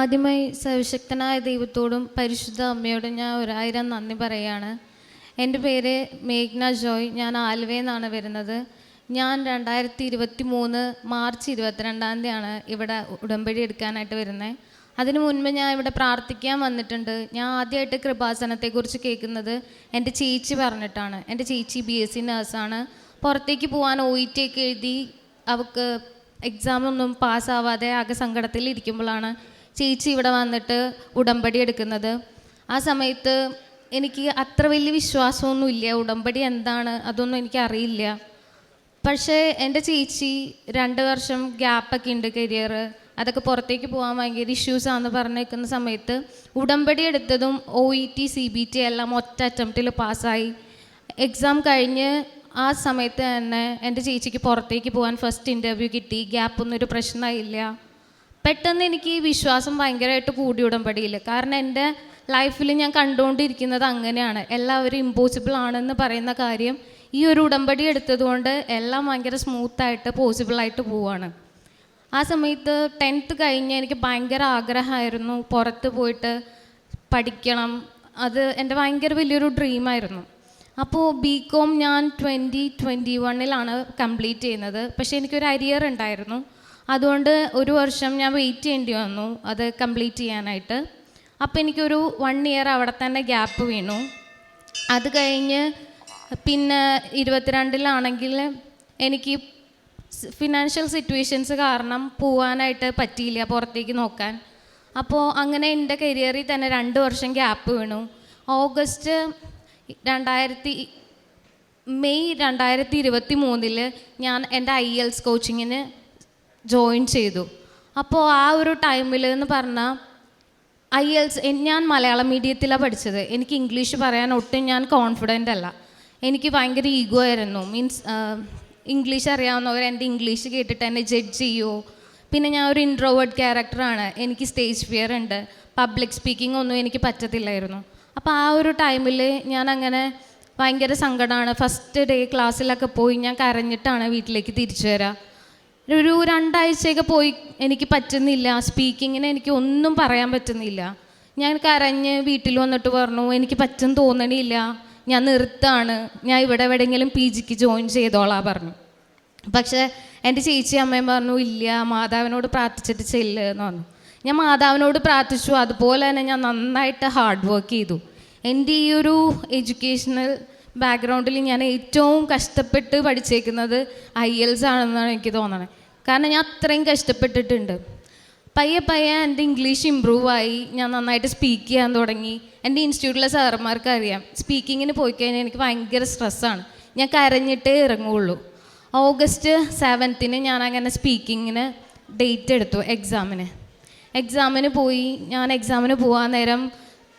ആദ്യമായി സർവശക്തനായ ദൈവത്തോടും പരിശുദ്ധ അമ്മയോടും ഞാൻ ഒരായിരം നന്ദി പറയാണ്. എന്റെ പേര് മേഘ്ന ജോയ്. ഞാൻ ആലുവയിൽ നിന്നാണ് വരുന്നത്. ഞാൻ രണ്ടായിരത്തി ഇരുപത്തി മൂന്ന് മാർച്ച് ഇരുപത്തിരണ്ടാം തീയതിയാണ് ഇവിടെ ഉടമ്പടി എടുക്കാനായിട്ട് വരുന്നത്. അതിനു മുൻപ് ഞാൻ ഇവിടെ പ്രാർത്ഥിക്കാൻ വന്നിട്ടുണ്ട്. ഞാൻ ആദ്യമായിട്ട് കൃപാസനത്തെക്കുറിച്ച് കേൾക്കുന്നത് എന്റെ ചേച്ചി പറഞ്ഞിട്ടാണ്. എന്റെ ചേച്ചി ബി എസ് സി നേഴ്സാണ്. പുറത്തേക്ക് പോകാൻ ഒ ഇ ടി ഒക്കെ എഴുതി അവൾക്ക് എക്സാമൊന്നും പാസ്സാവാതെ ആകെ സങ്കടത്തിൽ ഇരിക്കുമ്പോഴാണ് ചേച്ചി ഇവിടെ വന്നിട്ട് ഉടമ്പടി എടുക്കുന്നത്. ആ സമയത്ത് എനിക്ക് അത്ര വലിയ വിശ്വാസമൊന്നുമില്ല ഉടമ്പടി എന്താണ് അതൊന്നും എനിക്ക് അറിയില്ല. പക്ഷേ എന്റെ ചേച്ചി രണ്ട് വർഷം ഗ്യാപ്പൊക്കെ ഉണ്ട് കരിയർ. അതൊക്കെ പുറത്തേക്ക് പോകാൻ ഭയങ്കര ഇഷ്യൂസ് ആണെന്ന് സമയത്ത് ഉടമ്പടി എടുത്തതും O E T C B T എല്ലാം ഒറ്റ അറ്റംപ്റ്റിൽ പാസ്സായി. എക്സാം കഴിഞ്ഞ് ആ സമയത്ത് തന്നെ എന്റെ ചേച്ചിക്ക് പുറത്തേക്ക് പോകാൻ ഫസ്റ്റ് ഇന്റർവ്യൂ കിട്ടി. ഗ്യാപ്പൊന്നും ഒരു പ്രശ്നമായില്ല പെട്ടെന്ന് എനിക്ക് ഈ വിശ്വാസം ഭയങ്കരമായിട്ട് കൂടി ഉടമ്പടിയില്ല കാരണം എന്റെ ലൈഫിൽ ഞാൻ കണ്ടുകൊണ്ടിരിക്കുന്നത് അങ്ങനെയാണ്. എല്ലാവരും ഇമ്പോസിബിൾ ആണെന്ന് പറയുന്ന കാര്യം ഈ ഒരു ഉടമ്പടി എടുത്തതുകൊണ്ട് എല്ലാം ഭയങ്കര സ്മൂത്തായിട്ട് പോസിബിളായിട്ട് പോവാണ്. ആ സമയത്ത് ടെൻത്ത് കഴിഞ്ഞ് എനിക്ക് ഭയങ്കര ആഗ്രഹമായിരുന്നു പുറത്ത് പോയിട്ട് പഠിക്കണം. അത് എന്റെ ഭയങ്കര വലിയൊരു ഡ്രീമായിരുന്നു അപ്പോൾ ബി കോം ഞാൻ ട്വന്റി ട്വന്റി വണ്ണിലാണ് കംപ്ലീറ്റ് ചെയ്യുന്നത്. പക്ഷേ എനിക്കൊരു അരിയർ ഉണ്ടായിരുന്നു. അതുകൊണ്ട് ഒരു വർഷം ഞാൻ വെയിറ്റ് ചെയ്യേണ്ടി വന്നു. അത് കംപ്ലീറ്റ് ചെയ്യാനായിട്ട്. അപ്പോൾ എനിക്കൊരു വൺ ഇയർ അവിടെ തന്നെ ഗ്യാപ്പ് വീണു. അത് കഴിഞ്ഞ് പിന്നെ ഇരുപത്തിരണ്ടിലാണെങ്കിൽ എനിക്ക് ഫിനാൻഷ്യൽ സിറ്റുവേഷൻസ് കാരണം പോവാനായിട്ട് പറ്റിയില്ല പുറത്തേക്ക് നോക്കാൻ. അപ്പോൾ അങ്ങനെ എന്റെ കരിയറിൽ തന്നെ രണ്ട് വർഷം ഗ്യാപ്പ് വീണു. ഓഗസ്റ്റ് രണ്ടായിരത്തി മെയ് രണ്ടായിരത്തി ഇരുപത്തി മൂന്നിൽ ഞാൻ എന്റെ ഐ എൽസ് കോച്ചിങ്ങിന് ജോയിൻ ചെയ്തു. അപ്പോൾ ആ ഒരു ടൈമിൽ എന്ന് പറഞ്ഞാൽ ഐ എൽസ് ഞാൻ മലയാളം മീഡിയത്തിലാണ് പഠിച്ചത്. എനിക്ക് ഇംഗ്ലീഷ് പറയാൻ ഒട്ടും ഞാൻ കോൺഫിഡന്റ് അല്ല. എനിക്ക് ഭയങ്കര ഈഗോ ആയിരുന്നു. മീൻസ് ഇംഗ്ലീഷ് അറിയാവുന്നവർ എന്റെ ഇംഗ്ലീഷ് കേട്ടിട്ട് എന്നെ ജഡ്ജ് ചെയ്യുമോ പിന്നെ ഞാൻ ഒരു ഇൻട്രോവേർഡ് ക്യാരക്ടറാണ് എനിക്ക് സ്റ്റേജ് ഫിയർ ഉണ്ട്. പബ്ലിക് സ്പീക്കിംഗ് ഒന്നും എനിക്ക് പറ്റത്തില്ലായിരുന്നു. അപ്പോൾ ആ ഒരു ടൈമിൽ ഞാൻ അങ്ങനെ ഭയങ്കര സങ്കടമാണ് ഫസ്റ്റ് ഡേ ക്ലാസ്സിലൊക്കെ പോയി ഞാൻ കരഞ്ഞിട്ടാണ് വീട്ടിലേക്ക് തിരിച്ചു വരിക ഒരു രണ്ടാഴ്ചയൊക്കെ പോയി എനിക്ക് പറ്റുന്നില്ല. സ്പീക്കിങ്ങിന് എനിക്ക് ഒന്നും പറയാൻ പറ്റുന്നില്ല. ഞാൻ കരഞ്ഞ് വീട്ടിൽ വന്നിട്ട് പറഞ്ഞു എനിക്ക് പറ്റും തോന്നണില്ല. ഞാൻ നിർത്താണ്. ഞാൻ ഇവിടെ എവിടെയെങ്കിലും പി ജിക്ക് ജോയിൻ ചെയ്തോളാം പറഞ്ഞു. പക്ഷേ എന്റെ ചേച്ചി അമ്മയും പറഞ്ഞു ഇല്ല മാതാവിനോട് പ്രാർത്ഥിച്ചിട്ട് ചെല്ല് എന്ന് പറഞ്ഞു. ഞാൻ മാതാവിനോട് പ്രാർത്ഥിച്ചു. അതുപോലെ തന്നെ ഞാൻ നന്നായിട്ട് ഹാർഡ് വർക്ക് ചെയ്തു. എന്റെ ഈ ഒരു എഡ്യൂക്കേഷണൽ ബാക്ക്ഗ്രൗണ്ടിൽ ഞാൻ ഏറ്റവും കഷ്ടപ്പെട്ട് പഠിച്ചേക്കുന്നത് ഐ എൽസ് ആണെന്നാണ് എനിക്ക് തോന്നണത് കാരണം ഞാൻ അത്രയും കഷ്ടപ്പെട്ടിട്ടുണ്ട്. പയ്യെ പയ്യെ എന്റെ ഇംഗ്ലീഷ് ഇമ്പ്രൂവ് ആയി. ഞാൻ നന്നായിട്ട് സ്പീക്ക് ചെയ്യാൻ തുടങ്ങി. എന്റെ ഇൻസ്റ്റിറ്റ്യൂട്ടിലെ സാറന്മാർക്ക് അറിയാം. സ്പീക്കിങ്ങിന് പോയി കഴിഞ്ഞാൽ എനിക്ക് ഭയങ്കര സ്ട്രെസ്സാണ് ഞാൻ കരഞ്ഞിട്ടേ ഇറങ്ങുള്ളൂ. ഓഗസ്റ്റ് സെവൻത്തിന് ഞാൻ അങ്ങനെ സ്പീക്കിങ്ങിന് ഡേറ്റ് എടുത്തു എക്സാമിന് എക്സാമിന് പോയി. ഞാൻ എക്സാമിന് പോകാൻ നേരം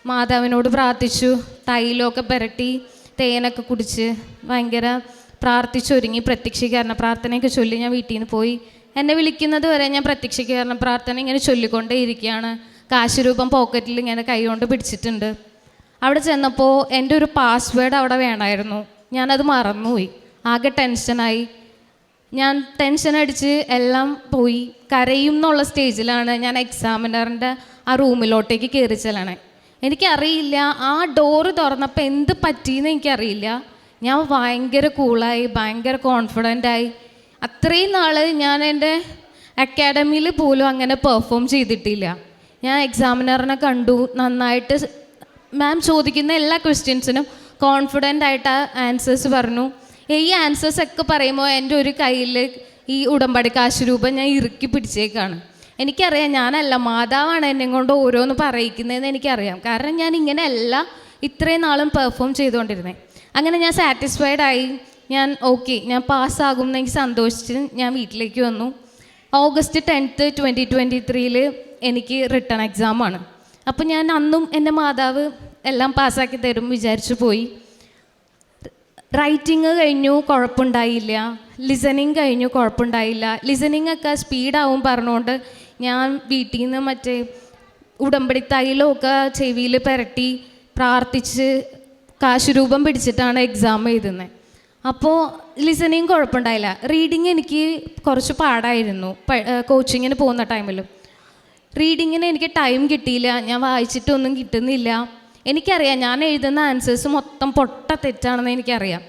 മാതാവിനോട് പ്രാർത്ഥിച്ചു. തൈലമൊക്കെ പുരട്ടി തേനൊക്കെ കുടിച്ച് ഭയങ്കര പ്രാർത്ഥിച്ചൊരുങ്ങി. പ്രത്യക്ഷീകരണ പ്രാർത്ഥനയൊക്കെ ചൊല്ലി ഞാൻ വീട്ടിൽ നിന്ന് പോയി. എന്നെ വിളിക്കുന്നത് വരെ ഞാൻ പ്രത്യക്ഷീകരണ പ്രാർത്ഥന ഇങ്ങനെ ചൊല്ലിക്കൊണ്ടേ ഇരിക്കുകയാണ്. കാശ് രൂപം പോക്കറ്റിൽ ഇങ്ങനെ കൈകൊണ്ട് പിടിച്ചിട്ടുണ്ട്. അവിടെ ചെന്നപ്പോൾ എന്റെ ഒരു പാസ്വേഡ് അവിടെ വേണമായിരുന്നു. ഞാനത് മറന്നുപോയി. ആകെ ടെൻഷനായി ഞാൻ ടെൻഷൻ അടിച്ച് എല്ലാം പോയി. കരയും എന്നുള്ള സ്റ്റേജിലാണ് ഞാൻ എക്സാമിനറിന്റെ ആ റൂമിലോട്ടേക്ക് കയറി ചെല്ലണേ. എനിക്കറിയില്ല ആ ഡോറ് തുറന്നപ്പോൾ എന്ത് പറ്റിയെന്ന് എനിക്കറിയില്ല. ഞാൻ ഭയങ്കര കൂളായി ഭയങ്കര കോൺഫിഡന്റ് ആയി. അത്രയും നാൾ ഞാൻ എന്റെ അക്കാഡമിയിൽ പോലും അങ്ങനെ പെർഫോം ചെയ്തിട്ടില്ല. ഞാൻ എക്സാമിനറിനെ കണ്ടു നന്നായിട്ട് മാം ചോദിക്കുന്ന എല്ലാ ക്വസ്റ്റ്യൻസിനും കോൺഫിഡന്റ് ആയിട്ട് ആൻസേഴ്സ് പറഞ്ഞു. ഈ ആൻസേഴ്സ് ഒക്കെ പറയുമ്പോൾ എന്റെ ഒരു കയ്യിൽ ഈ ഉടമ്പടി കാശ് രൂപം ഞാൻ ഇറുക്കി പിടിച്ചേക്കാണ്. എനിക്കറിയാം ഞാനല്ല മാതാവാണ് എന്നെ കൊണ്ട് ഓരോന്ന് പറയിക്കുന്നതെന്ന് എനിക്കറിയാം. കാരണം ഞാൻ ഇങ്ങനെയല്ല ഇത്രയും നാളും പെർഫോം ചെയ്തുകൊണ്ടിരുന്നത് അങ്ങനെ ഞാൻ സാറ്റിസ്ഫൈഡ് ആയി. ഞാൻ ഓക്കെ ഞാൻ പാസ്സാകും എന്ന് എനിക്ക് സന്തോഷിച്ച് ഞാൻ വീട്ടിലേക്ക് വന്നു. ഓഗസ്റ്റ് ടെൻത്ത് ട്വന്റി ട്വന്റി ത്രീയിൽ എനിക്ക് റിട്ടേൺ എക്സാമാണ് അപ്പോൾ ഞാൻ അന്നും എന്റെ മാതാവ് എല്ലാം പാസ്സാക്കി തരും വിചാരിച്ചു പോയി. റൈറ്റിംഗ് കഴിഞ്ഞു കുഴപ്പമുണ്ടായില്ല. ലിസണിങ് കഴിഞ്ഞു കുഴപ്പമുണ്ടായില്ല. ലിസണിങ് ഒക്കെ സ്പീഡാവും പറഞ്ഞുകൊണ്ട് ഞാൻ വീട്ടിൽ നിന്ന് മറ്റേ ഉടമ്പടി തൈലമൊക്കെ ചെവിയിൽ പുരട്ടി പ്രാർത്ഥിച്ച് കാശുരൂപം പിടിച്ചിട്ടാണ് എക്സാം എഴുതുന്നത് അപ്പോൾ ലിസണിങ് കുഴപ്പമുണ്ടായില്ല റീഡിങ് എനിക്ക് കുറച്ച് പാടായിരുന്നു. കോച്ചിങ്ങിന് പോകുന്ന ടൈമിൽ റീഡിങ്ങിന് എനിക്ക് ടൈം കിട്ടിയില്ല. ഞാൻ വായിച്ചിട്ടൊന്നും കിട്ടുന്നില്ല. എനിക്കറിയാം ഞാൻ എഴുതുന്ന ആൻസേഴ്സ് മൊത്തം പൊട്ട തെറ്റാണെന്ന് എനിക്കറിയാം.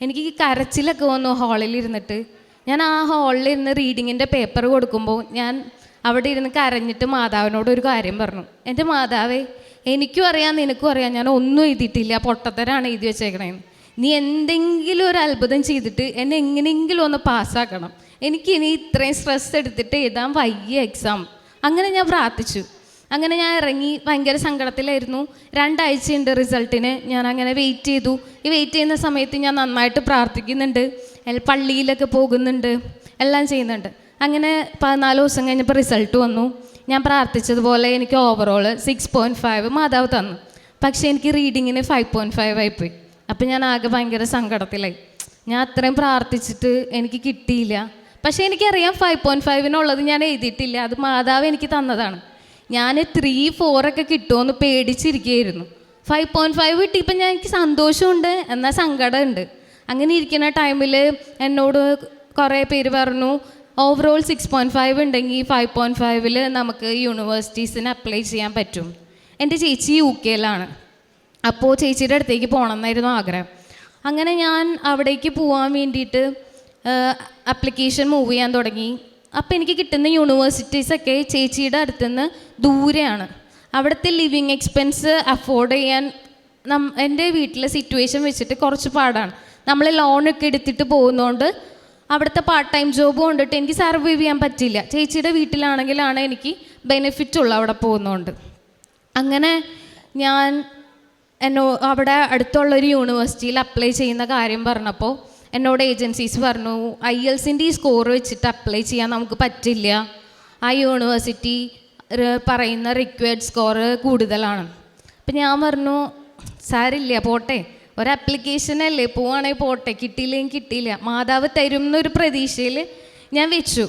എനിക്ക് കരച്ചിലൊക്കെ വന്നു ഹാളിൽ ഇരുന്നിട്ട് ഞാൻ ആ ഹാളിൽ ഇരുന്ന് റീഡിങ്ങിന്റെ പേപ്പർ കൊടുക്കുമ്പോൾ ഞാൻ അവിടെ ഇരുന്ന് കരഞ്ഞിട്ട് മാതാവിനോട് ഒരു കാര്യം പറഞ്ഞു. എന്റെ മാതാവേ എനിക്കും അറിയാം നിനക്കും അറിയാം. ഞാൻ ഒന്നും എഴുതിയിട്ടില്ല. പൊട്ടത്തരാണ് എഴുതി വെച്ചേക്കണേന്ന്. നീ എന്തെങ്കിലും ഒരു അത്ഭുതം ചെയ്തിട്ട് എന്നെ എങ്ങനെയെങ്കിലും ഒന്ന് പാസ്സാക്കണം. എനിക്ക് ഇനി ഇത്രയും സ്ട്രെസ് എടുത്തിട്ട് എഴുതാൻ വയ്യ എക്സാം അങ്ങനെ ഞാൻ പ്രാർത്ഥിച്ചു. അങ്ങനെ ഞാൻ ഇറങ്ങി ഭയങ്കര സങ്കടത്തിലായിരുന്നു. രണ്ടാഴ്ചയുണ്ട് റിസൾട്ടിന് ഞാൻ അങ്ങനെ വെയിറ്റ് ചെയ്തു. ഈ വെയിറ്റ് ചെയ്യുന്ന സമയത്ത് ഞാൻ നന്നായിട്ട് പ്രാർത്ഥിക്കുന്നുണ്ട്. പള്ളിയിലൊക്കെ പോകുന്നുണ്ട്. എല്ലാം ചെയ്യുന്നുണ്ട്. അങ്ങനെ പതിനാല് ദിവസം കഴിഞ്ഞപ്പോൾ റിസൾട്ട് വന്നു. ഞാൻ പ്രാർത്ഥിച്ചതുപോലെ എനിക്ക് ഓവറോൾ സിക്സ് പോയിന്റ് ഫൈവ് മാതാവ് തന്നു. പക്ഷേ എനിക്ക് റീഡിങ്ങിന് ഫൈവ് പോയിന്റ് ഫൈവ് ആയിപ്പോയി അപ്പം ഞാൻ ആകെ ഭയങ്കര സങ്കടത്തിലായി. ഞാൻ അത്രയും പ്രാർത്ഥിച്ചിട്ട് എനിക്ക് കിട്ടിയില്ല. പക്ഷേ എനിക്കറിയാം ഫൈവ് പോയിന്റ് ഫൈവിനുള്ളത് ഞാൻ എഴുതിയിട്ടില്ല. അത് മാതാവ് എനിക്ക് തന്നതാണ്. ഞാൻ ത്രീ ഫോറൊക്കെ കിട്ടുമെന്ന് പേടിച്ചിരിക്കുകയായിരുന്നു ഫൈവ് പോയിന്റ് ഫൈവ് കിട്ടിയപ്പോൾ ഞാൻ എനിക്ക് സന്തോഷമുണ്ട്. എന്നാൽ സങ്കടമുണ്ട്. അങ്ങനെ ഇരിക്കുന്ന ടൈമിൽ എന്നോട് കുറേ പേര് പറഞ്ഞു ഓവറോൾ സിക്സ് പോയിന്റ് ഫൈവ് ഉണ്ടെങ്കിൽ ഫൈവ് പോയിന്റ് ഫൈവിൽ നമുക്ക് യൂണിവേഴ്സിറ്റീസിന് അപ്ലൈ ചെയ്യാൻ പറ്റും. എന്റെ ചേച്ചി യു കെയിലാണ് അപ്പോൾ ചേച്ചിയുടെ അടുത്തേക്ക് പോകണം എന്നായിരുന്നു ആഗ്രഹം. അങ്ങനെ ഞാൻ അവിടേക്ക് പോകാൻ വേണ്ടിയിട്ട് അപ്ലിക്കേഷൻ മൂവ് ചെയ്യാൻ തുടങ്ങി. അപ്പോൾ എനിക്ക് കിട്ടുന്ന യൂണിവേഴ്സിറ്റീസൊക്കെ ചേച്ചിയുടെ അടുത്തുനിന്ന് ദൂരെയാണ്. അവിടുത്തെ ലിവിങ് എക്സ്പെൻസ് അഫോർഡ് ചെയ്യാൻ നം എന്റെ വീട്ടിലെ സിറ്റുവേഷൻ വെച്ചിട്ട് കുറച്ച് പാടാണ്. നമ്മൾ ലോണൊക്കെ എടുത്തിട്ട് പോകുന്നതുകൊണ്ട് അവിടുത്തെ പാർട്ട് ടൈം ജോബ് കൊണ്ടിട്ട് എനിക്ക് സർവൈവ് ചെയ്യാൻ പറ്റില്ല ചേച്ചിയുടെ വീട്ടിലാണെങ്കിലാണ് എനിക്ക് ബെനിഫിറ്റ് ഉള്ളു അവിടെ പോകുന്നതുകൊണ്ട് അങ്ങനെ ഞാൻ എന്നോ അവിടെ അടുത്തുള്ള ഒരു യൂണിവേഴ്സിറ്റിയിൽ അപ്ലൈ ചെയ്യുന്ന കാര്യം പറഞ്ഞപ്പോൾ എന്നോട് ഏജൻസീസ് പറഞ്ഞു ഐ എൽസിന്റെ ഈ സ്കോർ വെച്ചിട്ട് അപ്ലൈ ചെയ്യാൻ നമുക്ക് പറ്റില്ല. ആ യൂണിവേഴ്സിറ്റി പറയുന്ന റിക്വയർഡ് സ്കോർ കൂടുതലാണ്. അപ്പം ഞാൻ പറഞ്ഞു സാരില്ല പോട്ടെ. ഒരു അപ്ലിക്കേഷനല്ലേ പോവാണെങ്കിൽ പോട്ടെ. കിട്ടിയില്ലെങ്കിൽ കിട്ടിയില്ല. മാതാവ് തരും എന്നൊരു പ്രതീക്ഷയിൽ ഞാൻ വെച്ചു.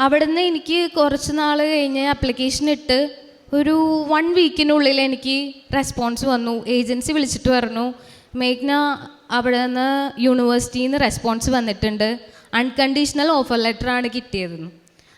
അവിടുന്ന് എനിക്ക് കുറച്ച് നാൾ കഴിഞ്ഞ് അപ്ലിക്കേഷൻ ഇട്ട് ഒരു വൺ വീക്കിനുള്ളിൽ എനിക്ക് റെസ്പോൺസ് വന്നു. ഏജൻസി വിളിച്ചിട്ട് പറഞ്ഞു മേഘ്ന അവിടെ നിന്ന് യൂണിവേഴ്സിറ്റിയിൽ നിന്ന് റെസ്പോൺസ് വന്നിട്ടുണ്ട്. അൺകണ്ടീഷണൽ ഓഫർ ലെറ്ററാണ് കിട്ടിയതെന്ന്.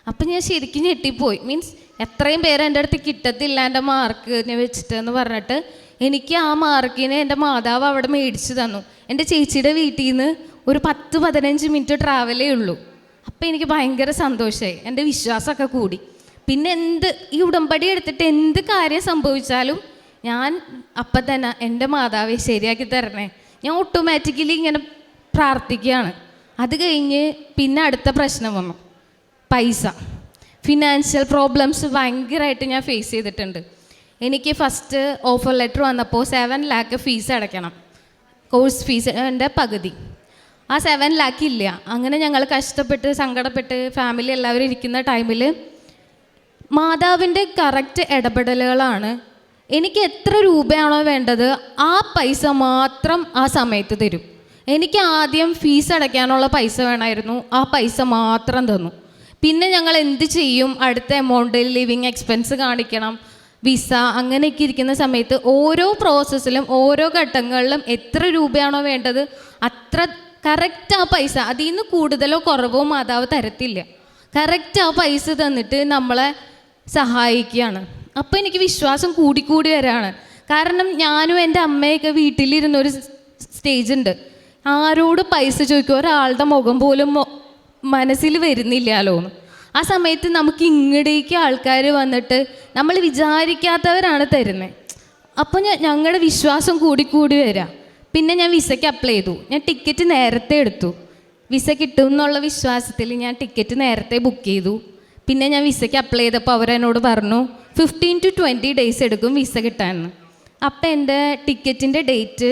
അപ്പം ഞാൻ ശരിക്കും ഞെട്ടിപ്പോയി. മീൻസ് എത്രയും പേര് എന്റെ അടുത്ത് കിട്ടത്തില്ല എന്റെ മാർക്ക് വെച്ചിട്ട് എന്ന് പറഞ്ഞിട്ട് എനിക്ക് ആ മാർക്കിനെ എന്റെ മാതാവ് അവിടെ മേടിച്ചു തന്നു. എന്റെ ചേച്ചിയുടെ വീട്ടിൽ നിന്ന് ഒരു പത്ത് പതിനഞ്ച് മിനിറ്റ് ട്രാവലേ ഉള്ളൂ. അപ്പം എനിക്ക് ഭയങ്കര സന്തോഷമായി എന്റെ വിശ്വാസമൊക്കെ കൂടി. പിന്നെ എന്ത് ഈ ഉടമ്പടി എടുത്തിട്ട് എന്ത് കാര്യം സംഭവിച്ചാലും ഞാൻ അപ്പം തന്നെ എന്റെ മാതാവെ ശരിയാക്കി തരണേ. ഞാൻ ഓട്ടോമാറ്റിക്കലി ഇങ്ങനെ പ്രാർത്ഥിക്കുകയാണ്. അത് കഴിഞ്ഞ് പിന്നെ അടുത്ത പ്രശ്നം വന്നു. പൈസ. ഫിനാൻഷ്യൽ പ്രോബ്ലംസ് ഭയങ്കരമായിട്ട് ഞാൻ ഫേസ് ചെയ്തിട്ടുണ്ട്. എനിക്ക് ഫസ്റ്റ് ഓഫർ ലെറ്റർ വന്നപ്പോൾ സെവൻ ലാക്ക് ഫീസ് അടയ്ക്കണം. കോഴ്സ് ഫീസ് ഫീസിന്റെ പകുതി. ആ സെവൻ ലാക്ക് ഇല്ല. അങ്ങനെ ഞങ്ങൾ കഷ്ടപ്പെട്ട് സങ്കടപ്പെട്ട് ഫാമിലി എല്ലാവരും ഇരിക്കുന്ന ടൈമിൽ മാതാവിന്റെ കറക്റ്റ് ഇടപെടലുകളാണ്. എനിക്ക് എത്ര രൂപയാണോ വേണ്ടത് ആ പൈസ മാത്രം ആ സമയത്ത് തരും. എനിക്ക് ആദ്യം ഫീസ് അടയ്ക്കാനുള്ള പൈസ വേണമായിരുന്നു ആ പൈസ മാത്രം തന്നു. പിന്നെ ഞങ്ങൾ എന്ത് ചെയ്യും? അടുത്ത എമൗണ്ടിൽ ലിവിങ് എക്സ്പെൻസ് കാണിക്കണം വിസ അങ്ങനെയൊക്കെ ഇരിക്കുന്ന സമയത്ത് ഓരോ പ്രോസസ്സിലും ഓരോ ഘട്ടങ്ങളിലും എത്ര രൂപയാണോ വേണ്ടത് അത്ര കറക്റ്റ് ആ പൈസ അതിൽ നിന്ന് കൂടുതലോ കുറവോ മാതാവ് തരത്തില്ല. കറക്റ്റ് ആ പൈസ തന്നിട്ട് നമ്മളെ സഹായിക്കുകയാണ്. അപ്പോൾ എനിക്ക് വിശ്വാസം കൂടിക്കൂടി വരാണ്. കാരണം ഞാനും എന്റെ അമ്മയൊക്കെ വീട്ടിലിരുന്നൊരു സ്റ്റേജ് ഉണ്ട്. ആരോട് പൈസ ചോദിക്കും? ഒരാളുടെ മുഖം പോലും മനസ്സിൽ വരുന്നില്ലല്ലോ ആ സമയത്ത് നമുക്ക് ഇങ്ങടേക്ക് ആൾക്കാർ വന്നിട്ട് നമ്മൾ വിചാരിക്കാത്തവരാണ് തരുന്നത് അപ്പോൾ ഞാൻ ഞങ്ങളുടെ വിശ്വാസം കൂടിക്കൂടി വരാം. പിന്നെ ഞാൻ വിസയ്ക്ക് അപ്ലൈ ചെയ്തു. ഞാൻ ടിക്കറ്റ് നേരത്തെ എടുത്തു. വിസ കിട്ടും എന്നുള്ള വിശ്വാസത്തിൽ ഞാൻ ടിക്കറ്റ് നേരത്തെ ബുക്ക് ചെയ്തു. പിന്നെ ഞാൻ വിസയ്ക്ക് അപ്ലൈ ചെയ്തപ്പോൾ അവരെന്നോട് പറഞ്ഞു ഫിഫ്റ്റീൻ ടു ട്വന്റി ഡേയ്സ് എടുക്കും വിസ കിട്ടാമെന്ന് അപ്പം എന്റെ ടിക്കറ്റിന്റെ ഡേറ്റ്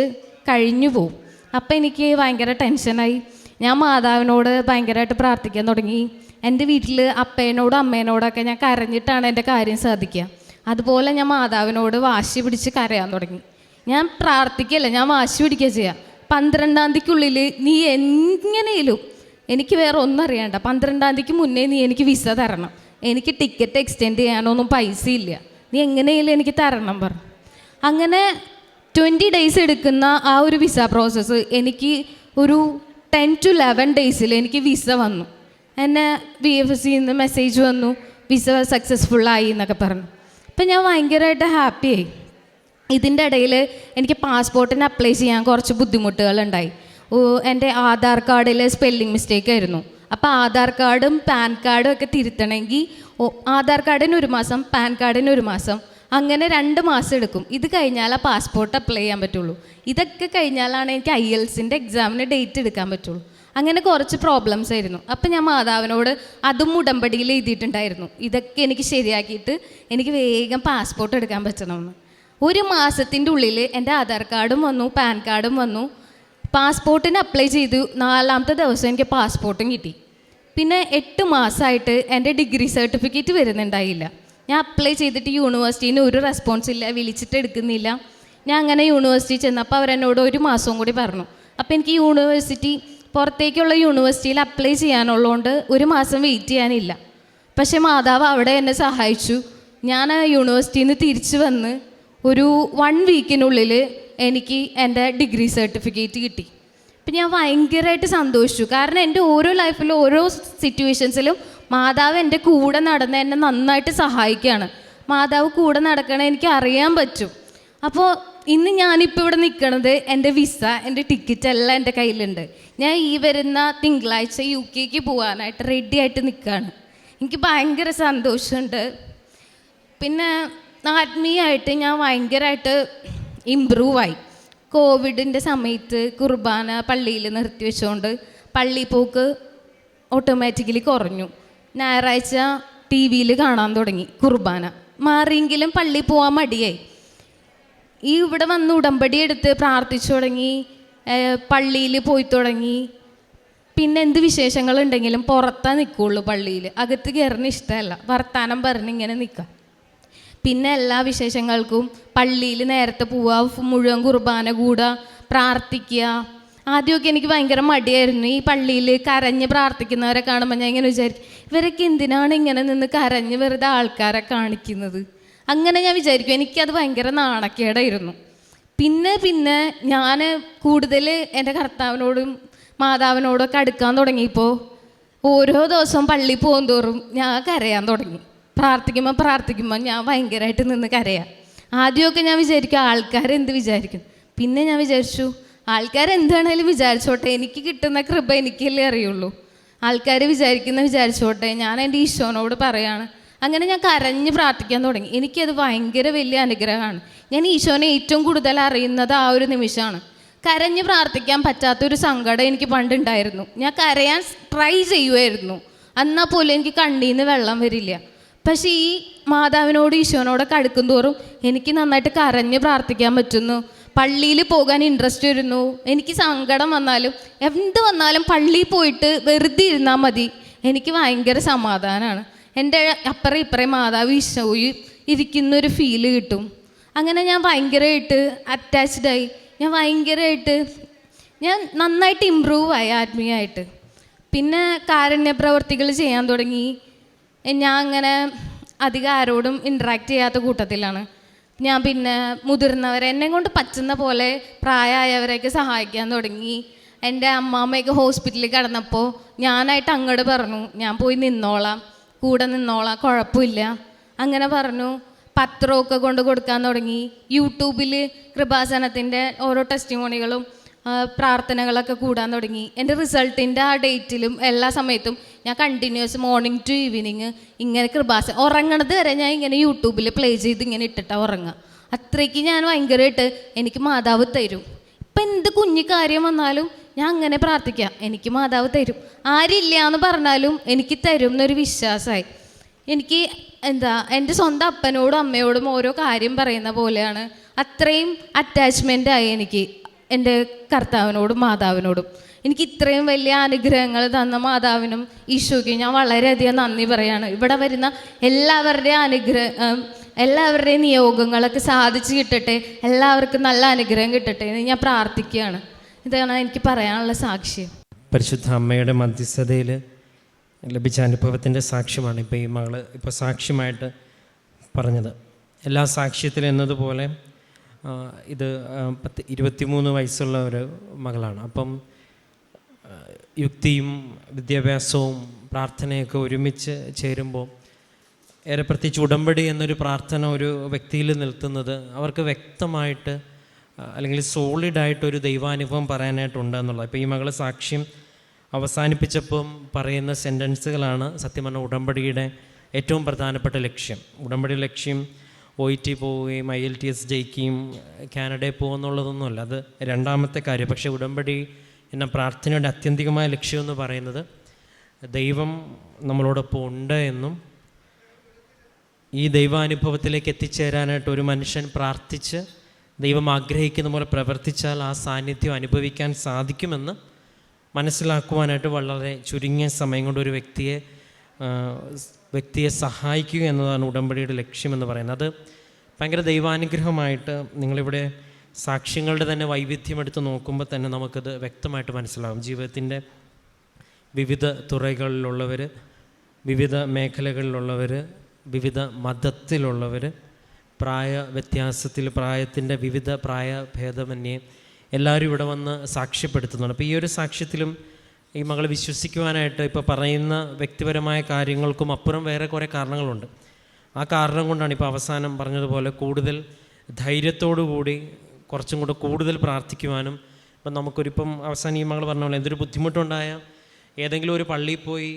കഴിഞ്ഞു പോവും. അപ്പം എനിക്ക് ഭയങ്കര ടെൻഷനായി ഞാൻ മാതാവിനോട് ഭയങ്കരമായിട്ട് പ്രാർത്ഥിക്കാൻ തുടങ്ങി. എന്റെ വീട്ടിൽ അപ്പേനോടും അമ്മേനോടൊക്കെ ഞാൻ കരഞ്ഞിട്ടാണ് എന്റെ കാര്യം സാധിക്കുക. അതുപോലെ ഞാൻ മാതാവിനോട് വാശി പിടിച്ച് കരയാൻ തുടങ്ങി. ഞാൻ പ്രാർത്ഥിക്കല്ല ഞാൻ വാശി പിടിക്കുക ചെയ്യുക പന്ത്രണ്ടാം തീയതിക്കുള്ളിൽ നീ എങ്ങനെയും എനിക്ക് വേറെ ഒന്നും അറിയണ്ട. പന്ത്രണ്ടാം തീയതിക്ക് മുന്നേ നീ എനിക്ക് വിസ തരണം. എനിക്ക് ടിക്കറ്റ് എക്സ്റ്റെൻഡ് ചെയ്യാനൊന്നും പൈസ ഇല്ല നീ എങ്ങനെയല്ലേ എനിക്ക് തരണം പറഞ്ഞു അങ്ങനെ ട്വന്റി ഡേയ്സ് എടുക്കുന്ന ആ ഒരു വിസ പ്രോസസ്സ് എനിക്ക് ഒരു ടെൻ ടു ലെവൻ ഡേയ്സിൽ എനിക്ക് വിസ വന്നു. എന്നെ വി എഫ് എസ് സിന്ന് മെസ്സേജ് വന്നു. വിസ സക്സസ്ഫുള്ളായി എന്നൊക്കെ പറഞ്ഞു. അപ്പം ഞാൻ ഭയങ്കരമായിട്ട് ഹാപ്പിയായി ഇതിന്റെ ഇടയിൽ എനിക്ക് പാസ്പോർട്ടിന് അപ്ലൈ ചെയ്യാൻ കുറച്ച് ബുദ്ധിമുട്ടുകളുണ്ടായി. ഓ എന്റെ ആധാർ കാർഡിലെ സ്പെല്ലിംഗ് മിസ്റ്റേക്ക് ആയിരുന്നു. അപ്പോൾ ആധാർ കാർഡും പാൻ കാർഡും ഒക്കെ തിരുത്തണമെങ്കിൽ ആധാർ കാർഡിന് ഒരു മാസം പാൻ കാർഡിന് ഒരു മാസം അങ്ങനെ രണ്ട് മാസം എടുക്കും. ഇത് കഴിഞ്ഞാൽ ആ പാസ്പോർട്ട് അപ്ലൈ ചെയ്യാൻ പറ്റുള്ളൂ. ഇതൊക്കെ കഴിഞ്ഞാലാണ് എനിക്ക് ഐ എൽസിന്റെ എക്സാമിന് ഡേറ്റ് എടുക്കാൻ പറ്റുള്ളൂ. അങ്ങനെ കുറച്ച് പ്രോബ്ലംസ് ആയിരുന്നു. അപ്പം ഞാൻ മാതാവിനോട് അതും ഉടമ്പടിയിൽ എഴുതിയിട്ടുണ്ടായിരുന്നു. ഇതൊക്കെ എനിക്ക് ശരിയാക്കിയിട്ട് എനിക്ക് വേഗം പാസ്പോർട്ട് എടുക്കാൻ പറ്റണമെന്ന്. ഒരു മാസത്തിന്റെ ഉള്ളിൽ എന്റെ ആധാർ കാർഡും വന്നു പാൻ കാർഡും വന്നു. പാസ്പോർട്ടിന് അപ്ലൈ ചെയ്തു. നാലാമത്തെ ദിവസം എനിക്ക് പാസ്പോർട്ടും കിട്ടി. പിന്നെ എട്ട് മാസമായിട്ട് എന്റെ ഡിഗ്രി സർട്ടിഫിക്കറ്റ് വരുന്നുണ്ടായില്ല. ഞാൻ അപ്ലൈ ചെയ്തിട്ട് യൂണിവേഴ്സിറ്റിയിൽ ഒരു റെസ്പോൺസ് ഇല്ല വിളിച്ചിട്ട് എടുക്കുന്നില്ല. ഞാൻ അങ്ങനെ യൂണിവേഴ്സിറ്റി ചെന്നപ്പോൾ അവരെന്നോട് ഒരു മാസവും കൂടി പറഞ്ഞു. അപ്പോൾ എനിക്ക് യൂണിവേഴ്സിറ്റി പുറത്തേക്കുള്ള യൂണിവേഴ്സിറ്റിയിൽ അപ്ലൈ ചെയ്യാനുള്ളതുകൊണ്ട് ഒരു മാസം വെയിറ്റ് ചെയ്യാനില്ല. പക്ഷേ മാതാവ് അവിടെ എന്നെ സഹായിച്ചു. ഞാൻ ആ യൂണിവേഴ്സിറ്റിയിൽ നിന്ന് തിരിച്ചു വന്ന് ഒരു വൺ വീക്കിനുള്ളിൽ എനിക്ക് എന്റെ ഡിഗ്രി സർട്ടിഫിക്കറ്റ് കിട്ടി. അപ്പം ഞാൻ ഭയങ്കരമായിട്ട് സന്തോഷിച്ചു. കാരണം എന്റെ ഓരോ ലൈഫിലും ഓരോ സിറ്റുവേഷൻസിലും മാതാവ് എന്റെ കൂടെ നടന്ന് എന്നെ നന്നായിട്ട് സഹായിക്കുകയാണ്. മാതാവ് കൂടെ നടക്കണ എനിക്ക് അറിയാൻ പറ്റും. അപ്പോൾ ഇന്ന് ഞാനിപ്പോൾ ഇവിടെ നിൽക്കണത് എന്റെ വിസ എന്റെ ടിക്കറ്റ് എല്ലാം എന്റെ കയ്യിലുണ്ട്. ഞാൻ ഈ വരുന്ന തിങ്കളാഴ്ച യു കെക്ക് പോകാനായിട്ട് റെഡി ആയിട്ട് നിൽക്കുകയാണ്. എനിക്ക് ഭയങ്കര സന്തോഷമുണ്ട്. പിന്നെ ആത്മീയമായിട്ട് ഞാൻ ഭയങ്കരമായിട്ട് ഇമ്പ്രൂവ് ആയി കോവിഡിന്റെ സമയത്ത് കുർബാന പള്ളിയിൽ നിർത്തി വെച്ചുകൊണ്ട് പള്ളി പോക്ക് ഓട്ടോമാറ്റിക്കലി കുറഞ്ഞു. ഞായറാഴ്ച ടി വിയിൽ കാണാൻ തുടങ്ങി കുർബാന. മാറിയെങ്കിലും പള്ളി പോകാൻ മടിയായി. ഈ ഇവിടെ വന്ന് ഉടമ്പടി എടുത്ത് പ്രാർത്ഥിച്ചു തുടങ്ങി പള്ളിയിൽ പോയി തുടങ്ങി. പിന്നെ എന്ത് വിശേഷങ്ങളുണ്ടെങ്കിലും പുറത്താ നിൽക്കുള്ളൂ പള്ളിയിൽ. അകത്ത് കയറിന് ഇഷ്ടമല്ല. വർത്താനം പറഞ്ഞ് ഇങ്ങനെ നിൽക്കാം പിന്നെ എല്ലാ വിശേഷങ്ങൾക്കും പള്ളിയിൽ നേരത്തെ പോവുക മുഴുവൻ കുർബാന കൂടുക പ്രാർത്ഥിക്കുക. ആദ്യമൊക്കെ എനിക്ക് ഭയങ്കര മടിയായിരുന്നു. ഈ പള്ളിയിൽ കരഞ്ഞ് പ്രാർത്ഥിക്കുന്നവരെ കാണുമ്പോൾ ഞാൻ ഇങ്ങനെ വിചാരിക്കും ഇവരൊക്കെ എന്തിനാണ് ഇങ്ങനെ നിന്ന് കരഞ്ഞ് വെറുതെ ആൾക്കാരെ കാണിക്കുന്നത്? അങ്ങനെ ഞാൻ വിചാരിക്കും എനിക്കത് ഭയങ്കര നാണക്കേടായിരുന്നു. പിന്നെ പിന്നെ ഞാൻ കൂടുതൽ എന്റെ കർത്താവിനോടും മാതാവിനോടൊക്കെ അടുക്കാൻ തുടങ്ങിയപ്പോൾ ഓരോ ദിവസവും പള്ളി പോകുന്തോറും ഞാൻ കരയാൻ തുടങ്ങി. പ്രാർത്ഥിക്കുമ്പോൾ പ്രാർത്ഥിക്കുമ്പോൾ ഞാൻ ഭയങ്കരമായിട്ട് നിന്ന് കരയാം. ആദ്യമൊക്കെ ഞാൻ വിചാരിക്കും ആൾക്കാർ എന്ത് വിചാരിക്കും. പിന്നെ ഞാൻ വിചാരിച്ചു ആൾക്കാർ എന്താണേലും വിചാരിച്ചോട്ടെ എനിക്ക് കിട്ടുന്ന കൃപ എനിക്കല്ലേ അറിയുള്ളൂ. ആൾക്കാർ വിചാരിക്കുന്ന വിചാരിച്ചോട്ടെ ഞാൻ എന്റെ ഈശോനോട് പറയാണ്. അങ്ങനെ ഞാൻ കരഞ്ഞ് പ്രാർത്ഥിക്കാൻ തുടങ്ങി. എനിക്കത് ഭയങ്കര വലിയ അനുഗ്രഹമാണ്. ഞാൻ ഈശോനെ ഏറ്റവും കൂടുതൽ അറിയുന്നത് ആ ഒരു നിമിഷമാണ്. കരഞ്ഞ് പ്രാർത്ഥിക്കാൻ പറ്റാത്തൊരു സങ്കടം എനിക്ക് പണ്ടുണ്ടായിരുന്നു. ഞാൻ കരയാൻ ട്രൈ ചെയ്യുമായിരുന്നു എന്നാൽ പോലും എനിക്ക് കണ്ണീന്ന് വെള്ളം വരില്ല. പക്ഷേ ഈ മാതാവിനോട് ഈശോനോടൊക്കെ അടുക്കും തോറും എനിക്ക് നന്നായിട്ട് കരഞ്ഞ് പ്രാർത്ഥിക്കാൻ പറ്റുന്നു. പള്ളിയിൽ പോകാൻ ഇൻട്രസ്റ്റ് വരുന്നു. എനിക്ക് സങ്കടം വന്നാലും എന്ത് വന്നാലും പള്ളിയിൽ പോയിട്ട് വെറുതെ ഇരുന്നാൽ മതി. എനിക്ക് ഭയങ്കര സമാധാനമാണ്. എന്റെ അപ്പുറം ഇപ്പുറം മാതാവ് ഈശോയും ഇരിക്കുന്നൊരു ഫീൽ കിട്ടും. അങ്ങനെ ഞാൻ ഭയങ്കരമായിട്ട് അറ്റാച്ച്ഡായി ഞാൻ ഭയങ്കരമായിട്ട് ഞാൻ നന്നായിട്ട് ഇമ്പ്രൂവ് ആയി ആത്മീയമായിട്ട്. പിന്നെ കാരണ്യ പ്രവർത്തികൾ ചെയ്യാൻ തുടങ്ങി. ഞാൻ അങ്ങനെ അധികം ആരോടും ഇൻട്രാക്ട് ചെയ്യാത്ത കൂട്ടത്തിലാണ്. ഞാൻ പിന്നെ മുതിർന്നവരെ എന്നെ കൊണ്ട് പറ്റുന്ന പോലെ പ്രായമായവരെയൊക്കെ സഹായിക്കാൻ തുടങ്ങി. എന്റെ അമ്മാമ്മയൊക്കെ ഹോസ്പിറ്റലിൽ കിടന്നപ്പോൾ ഞാനായിട്ട് അങ്ങോട്ട് പറഞ്ഞു ഞാൻ പോയി നിന്നോളാം കൂടെ നിന്നോളാം കുഴപ്പമില്ല. അങ്ങനെ പറഞ്ഞു. പത്രമൊക്കെ കൊണ്ട് കൊടുക്കാൻ തുടങ്ങി. യൂട്യൂബിൽ കൃപാസനത്തിന്റെ ഓരോ ടെസ്റ്റിമോണികളും പ്രാർത്ഥനകളൊക്കെ കൂടാൻ തുടങ്ങി. എന്റെ റിസൾട്ടിന്റെ ആ ഡേറ്റിലും എല്ലാ സമയത്തും ഞാൻ കണ്ടിന്യൂസ് മോർണിംഗ് ടു ഈവനിങ് ഇങ്ങനെ കൃപാസ ഉറങ്ങണത് വരെ ഞാൻ ഇങ്ങനെ യൂട്യൂബിൽ പ്ലേ ചെയ്ത് ഇങ്ങനെ ഇട്ടിട്ടാണ് ഉറങ്ങുക. അത്രയ്ക്ക് ഞാൻ ഭയങ്കരമായിട്ട് എനിക്ക് മാതാവ് തരും. ഇപ്പം എന്ത് കുഞ്ഞു കാര്യം വന്നാലും ഞാൻ അങ്ങനെ പ്രാർത്ഥിക്കാം. എനിക്ക് മാതാവ് തരും. ആരില്ല എന്ന് പറഞ്ഞാലും എനിക്ക് തരും എന്നൊരു വിശ്വാസമായി എനിക്ക് എന്താ എന്റെ സ്വന്തം അപ്പനോടും അമ്മയോടും ഓരോ കാര്യം പറയുന്ന പോലെയാണ്. അത്രയും അറ്റാച്ച്മെന്റ് ആയി എനിക്ക്. എന്റെ കർത്താവിനോടും മാതാവിനോടും. എനിക്ക് ഇത്രയും വലിയ അനുഗ്രഹങ്ങൾ തന്ന മാതാവിനും ഈശോയ്ക്കും ഞാൻ വളരെയധികം നന്ദി പറയാണ്. ഇവിടെ വരുന്ന എല്ലാവരുടെയും അനുഗ്രഹം എല്ലാവരുടെയും നിയോഗങ്ങളൊക്കെ സാധിച്ചു കിട്ടട്ടെ എല്ലാവർക്കും നല്ല അനുഗ്രഹം കിട്ടട്ടെ എന്ന് ഞാൻ പ്രാർത്ഥിക്കുകയാണ്. ഇതാണ് എനിക്ക് പറയാനുള്ള സാക്ഷ്യം. പരിശുദ്ധ അമ്മയുടെ മധ്യസ്ഥതയിൽ ലഭിച്ച അനുഭവത്തിന്റെ സാക്ഷ്യമാണ് ഇപ്പോൾ ഈ മകൾ ഇപ്പോൾ സാക്ഷ്യമായിട്ട് പറഞ്ഞത്. എല്ലാ സാക്ഷ്യത്തിലും എന്നതുപോലെ ഇത് പത്ത് ഇരുപത്തിമൂന്ന് വയസ്സുള്ള ഒരു മകളാണ്. അപ്പം യുക്തിയും വിദ്യാഭ്യാസവും പ്രാർത്ഥനയൊക്കെ ഒരുമിച്ച് ചേരുമ്പോൾ ഏറെ പ്രത്യേകിച്ച് ഉടമ്പടി എന്നൊരു പ്രാർത്ഥന ഒരു വ്യക്തിയിൽ നിൽക്കുന്നത് അവർക്ക് വ്യക്തമായിട്ട് അല്ലെങ്കിൽ സോളിഡായിട്ടൊരു ദൈവാനുഭവം പറയാനായിട്ടുണ്ട് എന്നുള്ളത്. ഇപ്പോൾ ഈ മകളെ സാക്ഷ്യം അവസാനിപ്പിച്ചപ്പം പറയുന്ന സെന്റൻസുകളാണ് സത്യം പറഞ്ഞ ഉടമ്പടിയുടെ ഏറ്റവും പ്രധാനപ്പെട്ട ലക്ഷ്യം. ഉടമ്പടി ലക്ഷ്യം ഒ ടി പോവുകയും ഐ എൽ ടി എസ് ജയിക്കുകയും കാനഡയിൽ പോകുന്നുള്ളതൊന്നുമല്ല അത് രണ്ടാമത്തെ കാര്യം. പക്ഷേ ഉടമ്പടി എന്ന പ്രാർത്ഥനയുടെ അത്യന്തികമായ ലക്ഷ്യമെന്ന് പറയുന്നത് ദൈവം നമ്മളോടൊപ്പം ഉണ്ട് എന്നും ഈ ദൈവാനുഭവത്തിലേക്ക് എത്തിച്ചേരാനായിട്ട് ഒരു മനുഷ്യൻ പ്രാർത്ഥിച്ച് ദൈവം ആഗ്രഹിക്കുന്ന പോലെ പ്രവർത്തിച്ചാൽ ആ സാന്നിധ്യം അനുഭവിക്കാൻ സാധിക്കുമെന്ന് മനസ്സിലാക്കുവാനായിട്ട് വളരെ ചുരുങ്ങിയ സമയം കൊണ്ട് ഒരു വ്യക്തിയെ വ്യക്തിയെ സഹായിക്കുക എന്നതാണ് ഉടമ്പടിയുടെ ലക്ഷ്യമെന്ന് പറയുന്നത്. അത് ഭയങ്കര ദൈവാനുഗ്രഹമായിട്ട് നിങ്ങളിവിടെ സാക്ഷ്യങ്ങളുടെ തന്നെ വൈവിധ്യം എടുത്ത് നോക്കുമ്പോൾ തന്നെ നമുക്കത് വ്യക്തമായിട്ട് മനസ്സിലാകും ജീവിതത്തിന്റെ വിവിധ തുറകളിലുള്ളവർ വിവിധ മേഖലകളിലുള്ളവർ വിവിധ മതത്തിലുള്ളവർ പ്രായ വ്യത്യാസത്തിൽ പ്രായത്തിന്റെ വിവിധ പ്രായ ഭേദമന്യേ എല്ലാവരും ഇവിടെ വന്ന് സാക്ഷ്യപ്പെടുത്തുന്നുണ്ട്. അപ്പോൾ ഈ ഒരു സാക്ഷ്യത്തിലും ഈ മകൾ വിശ്വസിക്കുവാനായിട്ട് ഇപ്പോൾ പറയുന്ന വ്യക്തിപരമായ കാര്യങ്ങൾക്കും അപ്പുറം വേറെ കുറേ കാരണങ്ങളുണ്ട്. ആ കാരണം കൊണ്ടാണ് ഇപ്പോൾ അവസാനം പറഞ്ഞതുപോലെ കൂടുതൽ ധൈര്യത്തോടു കൂടി കുറച്ചും കൂടെ കൂടുതൽ പ്രാർത്ഥിക്കുവാനും ഇപ്പം നമുക്കൊരിപ്പം അവസാനം ഈ മകൾ പറഞ്ഞ പോലെ എന്തൊരു ബുദ്ധിമുട്ടുണ്ടായ ഏതെങ്കിലും ഒരു പള്ളിയിൽ പോയി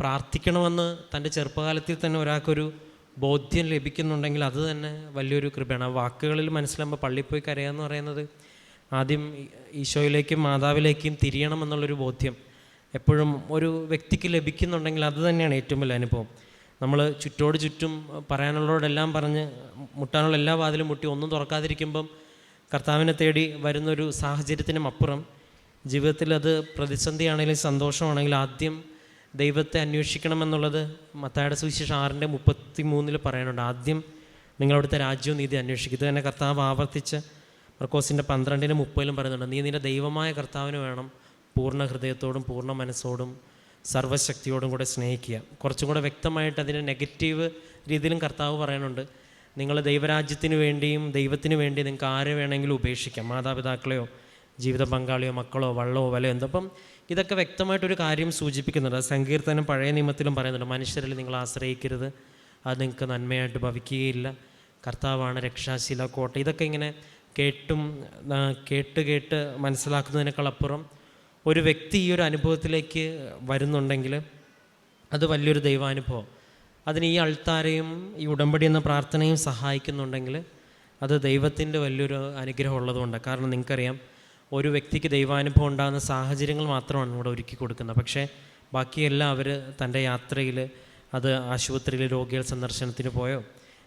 പ്രാർത്ഥിക്കണമെന്ന് തന്റെ ചെറുപ്പകാലത്തിൽ തന്നെ ഒരാൾക്കൊരു ബോധ്യം ലഭിക്കുന്നുണ്ടെങ്കിൽ അത് തന്നെ വലിയൊരു കൃപയാണ്. ആ വാക്കുകളിൽ മനസ്സിലാകുമ്പോൾ പള്ളിയിൽ പോയി കരയാന്ന് പറയുന്നത് ആദ്യം ഈശോയിലേക്കും മാതാവിലേക്കും തിരിയണം എന്നുള്ളൊരു ബോധ്യം. എപ്പോഴും ഒരു വ്യക്തിക്ക് ലഭിക്കുന്നുണ്ടെങ്കിൽ അത് തന്നെയാണ് ഏറ്റവും വലിയ അനുഭവം. നമ്മൾ ചുറ്റോട് ചുറ്റും പറയാനുള്ളവരോടെല്ലാം പറഞ്ഞ് മുട്ടാനുള്ള എല്ലാ വാതിലും മുട്ടി ഒന്നും തുറക്കാതിരിക്കുമ്പം കർത്താവിനെ തേടി വരുന്നൊരു സാഹചര്യത്തിനും അപ്പുറം ജീവിതത്തിൽ അത് പ്രതിസന്ധിയാണെങ്കിലും സന്തോഷമാണെങ്കിലും ആദ്യം ദൈവത്തെ അന്വേഷിക്കണമെന്നുള്ളത് മത്തായുടെ സുവിശേഷം ആറിന്റെ മുപ്പത്തി മൂന്നിൽ പറയുന്നുണ്ട് ആദ്യം നിങ്ങളവിടുത്തെ രാജ്യവും നീതി അന്വേഷിക്കും ഇത് തന്നെ കർത്താവ് ആവർത്തിച്ച് മർക്കോസിന്റെ പന്ത്രണ്ടിന് മുപ്പതിലും പറയുന്നുണ്ട്. നീ നിന്റെ ദൈവമായ കർത്താവിന് വേണം പൂർണ ഹൃദയത്തോടും പൂർണ മനസ്സോടും സർവശക്തിയോടും കൂടെ സ്നേഹിക്കുക. കുറച്ചും കൂടെ വ്യക്തമായിട്ട് അതിന്റെ നെഗറ്റീവ് രീതിയിലും കർത്താവ് പറയുന്നുണ്ട് നിങ്ങൾ ദൈവരാജ്യത്തിന് വേണ്ടിയും ദൈവത്തിന് വേണ്ടി നിങ്ങൾക്ക് ആരെ വേണമെങ്കിലും ഉപേക്ഷിക്കാം. മാതാപിതാക്കളെയോ ജീവിത പങ്കാളിയോ മക്കളോ വള്ളമോ വലയോ എന്തോ. അപ്പം ഇതൊക്കെ വ്യക്തമായിട്ടൊരു കാര്യം സൂചിപ്പിക്കുന്നുണ്ട്. സങ്കീർത്തനം പഴയ നിയമത്തിലും പറയുന്നുണ്ട്. മനുഷ്യരിൽ നിങ്ങൾ ആശ്രയിക്കരുത്. അത് നിങ്ങൾക്ക് നന്മയായിട്ട് ഭവിക്കുകയില്ല. കർത്താവാണ് രക്ഷാശീല കോട്ട. ഇതൊക്കെ ഇങ്ങനെ കേട്ടും കേട്ട് കേട്ട് മനസ്സിലാക്കുന്നതിനേക്കാൾ അപ്പുറം ഒരു വ്യക്തി ഈ ഒരു അനുഭവത്തിലേക്ക് വരുന്നുണ്ടെങ്കിൽ അത് വലിയൊരു ദൈവാനുഭവം. അതിന് ഈ അൾത്താരയും ഈ ഉടമ്പടി എന്ന പ്രാർത്ഥനയും സഹായിക്കുന്നുണ്ടെങ്കിൽ അത് ദൈവത്തിന്റെ വലിയൊരു അനുഗ്രഹം ഉള്ളതുകൊണ്ട് കാരണം നിങ്ങൾക്കറിയാം ഒരു വ്യക്തിക്ക് ദൈവാനുഭവം ഉണ്ടാകുന്ന സാഹചര്യങ്ങൾ മാത്രമാണ് ഇവിടെ ഒരുക്കി കൊടുക്കുന്നത്. പക്ഷേ ബാക്കിയെല്ലാം അവർ തന്റെ യാത്രയിൽ അത് ആശുപത്രിയിൽ രോഗികൾ സന്ദർശനത്തിന് പോയോ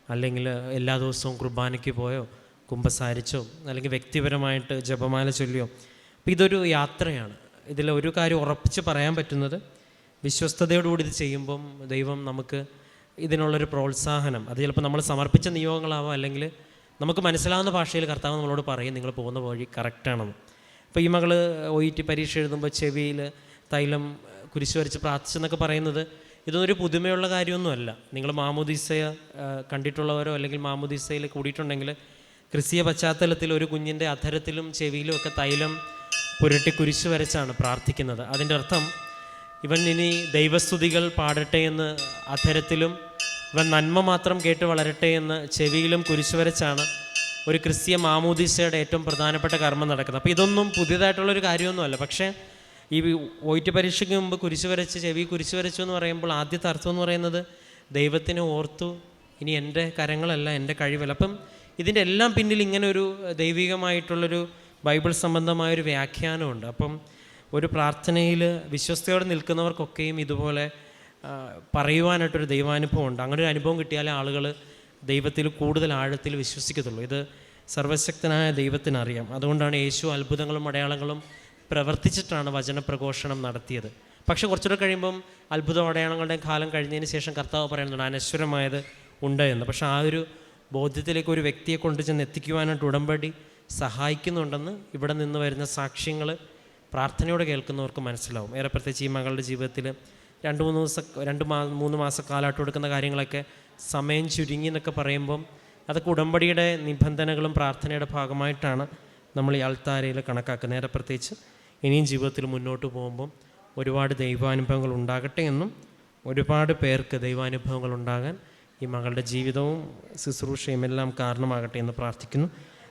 അല്ലെങ്കിൽ എല്ലാ ദിവസവും കുർബാനയ്ക്ക് പോയോ കുമ്പസാരിച്ചോ അല്ലെങ്കിൽ വ്യക്തിപരമായിട്ട് ജപമാല ചൊല്ലിയോ അപ്പോൾ ഇതൊരു യാത്രയാണ്. ഇതിൽ ഒരു കാര്യം ഉറപ്പിച്ച് പറയാൻ പറ്റുന്നത് വിശ്വസ്തയോടുകൂടി ഇത് ചെയ്യുമ്പം ദൈവം നമുക്ക് ഇതിനുള്ളൊരു പ്രോത്സാഹനം. അത് ചിലപ്പോൾ നമ്മൾ സമർപ്പിച്ച നിയോഗങ്ങളാവാം അല്ലെങ്കിൽ നമുക്ക് മനസ്സിലാവുന്ന ഭാഷയിൽ കർത്താവ് നമ്മളോട് പറയും നിങ്ങൾ പോകുന്ന വഴി കറക്റ്റാണെന്ന് അപ്പോൾ ഈ മകൾ ഒ ഇ ടി പരീക്ഷ എഴുതുമ്പോൾ ചെവിയിൽ തൈലം കുരിശ് വരച്ച് പ്രാർത്ഥിച്ചെന്നൊക്കെ പറയുന്നത് ഇതൊന്നൊരു പുതുമയുള്ള കാര്യമൊന്നുമല്ല. നിങ്ങൾ മാമുദീസയെ കണ്ടിട്ടുള്ളവരോ അല്ലെങ്കിൽ മാമുദീസയിൽ കൂടിയിട്ടുണ്ടെങ്കിൽ ക്രിസ്തീയ പശ്ചാത്തലത്തിൽ ഒരു കുഞ്ഞിന്റെ അധരത്തിലും ചെവിയിലും ഒക്കെ തൈലം പുരട്ടി കുരിശ് വരച്ചാണ് പ്രാർത്ഥിക്കുന്നത്. അതിന്റെ അർത്ഥം ഇവൻ ഇനി ദൈവസ്തുതികൾ പാടട്ടെ എന്ന് അധരത്തിലും ഇവൻ നന്മ മാത്രം കേട്ട് വളരട്ടെ എന്ന് ചെവിയിലും കുരിശ് വരച്ചാണ് ഒരു ക്രിസ്തീയ മാമൂദിസയുടെ ഏറ്റവും പ്രധാനപ്പെട്ട കർമ്മം നടക്കുന്നത്. അപ്പോൾ ഇതൊന്നും പുതിയതായിട്ടുള്ളൊരു കാര്യമൊന്നുമല്ല. പക്ഷേ ഈ ഒയിറ്റ് പരീക്ഷയ്ക്ക് മുമ്പ് കുരിശ് വരച്ച് ചെവി കുരിശ് വരച്ചു എന്ന് പറയുമ്പോൾ ആദ്യത്തെ അർത്ഥം എന്ന് പറയുന്നത് ദൈവത്തിനെ ഓർത്തു ഇനി എന്റെ കരങ്ങളല്ല എന്റെ കഴിവല്ല. അപ്പം ഇതിന്റെ എല്ലാം പിന്നിൽ ഇങ്ങനെ ഒരു ദൈവികമായിട്ടുള്ളൊരു ബൈബിൾ സംബന്ധമായൊരു വ്യാഖ്യാനമുണ്ട്. അപ്പം ഒരു പ്രാർത്ഥനയിൽ വിശ്വസ്തയോടെ നിൽക്കുന്നവർക്കൊക്കെയും ഇതുപോലെ പറയുവാനായിട്ടൊരു ദൈവാനുഭവം ഉണ്ട് അങ്ങനെ ഒരു അനുഭവം കിട്ടിയാലേ ആളുകൾ ദൈവത്തിൽ കൂടുതൽ ആഴത്തിൽ വിശ്വസിക്കത്തുള്ളൂ. ഇത് സർവശക്തനായ ദൈവത്തിനറിയാം. അതുകൊണ്ടാണ് യേശു അത്ഭുതങ്ങളും അടയാളങ്ങളും പ്രവർത്തിച്ചിട്ടാണ് വചനപ്രഘോഷണം നടത്തിയത്. പക്ഷേ കുറച്ചുകൂടെ കഴിയുമ്പം അത്ഭുത അടയാളങ്ങളുടെയും കാലം കഴിഞ്ഞതിന് ശേഷം കർത്താവ് പറയുന്നുണ്ട് അനശ്വരമായത് ഉണ്ട് എന്ന്. പക്ഷേ ആ ഒരു ബോധ്യത്തിലേക്ക് ഒരു വ്യക്തിയെ കൊണ്ട് ചെന്ന് എത്തിക്കുവാനായിട്ട് ഉടമ്പടി സഹായിക്കുന്നുണ്ടെന്ന് ഇവിടെ നിന്ന് വരുന്ന സാക്ഷ്യങ്ങൾ പ്രാർത്ഥനയോടെ കേൾക്കുന്നവർക്ക് മനസ്സിലാവും. ഏറെ പ്രത്യേകിച്ച് ഈ മകളുടെ ജീവിതത്തിൽ രണ്ട് മൂന്ന് ദിവസം രണ്ട് മാ മൂന്ന് മാസം മാസക്കാലമായിട്ട് കൊടുക്കുന്ന കാര്യങ്ങളൊക്കെ സമയം ചുരുങ്ങി എന്നൊക്കെ പറയുമ്പം അതൊക്കെ ഉടമ്പടിയുടെ നിബന്ധനകളും പ്രാർത്ഥനയുടെ ഭാഗമായിട്ടാണ് നമ്മൾ ഈ അൾത്താരയിൽ കണക്കാക്കുന്നത്. നേരെ പ്രത്യേകിച്ച് ഇനിയും ജീവിതത്തിൽ മുന്നോട്ട് പോകുമ്പം ഒരുപാട് ദൈവാനുഭവങ്ങൾ ഉണ്ടാകട്ടെ എന്നും ഒരുപാട് പേർക്ക് ദൈവാനുഭവങ്ങൾ ഉണ്ടാകാൻ ഈ മകളുടെ ജീവിതവും ശുശ്രൂഷയും എല്ലാം കാരണമാകട്ടെ എന്ന് പ്രാർത്ഥിക്കുന്നു.